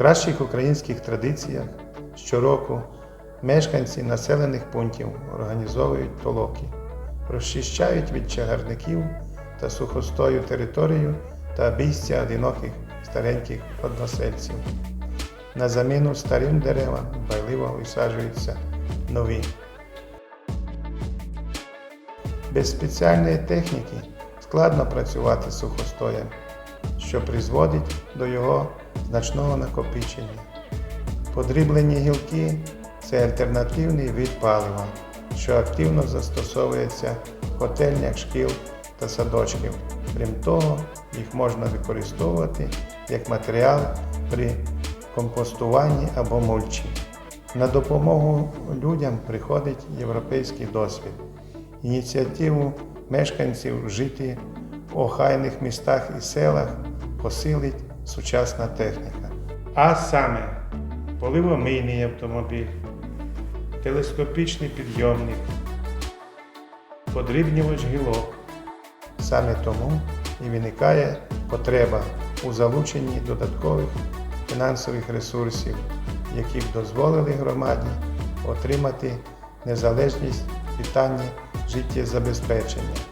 кращих українських традиціях щороку мешканці населених пунктів організовують толоки, розчищають від чагарників та сухостою територію та обійстя одиноких стареньких односельців. На заміну старим деревам байливо висаджуються нові. Без спеціальної техніки складно працювати з сухостоєм, що призводить до його значного накопичення. Подріблені гілки це альтернативний вид палива, що активно застосовується в котельнях шкіл та садочків. Крім того, їх можна використовувати як матеріал при компостуванні або мульчі. На допомогу людям приходить європейський досвід. Ініціативу мешканців жити в охайних містах і селах посилить сучасна техніка. А саме поливомийний автомобіль, телескопічний підйомник, подрібнювач гілок. Саме тому і виникає потреба у залученні додаткових фінансових ресурсів, які б дозволили громаді отримати незалежність в питанні життєзабезпечення.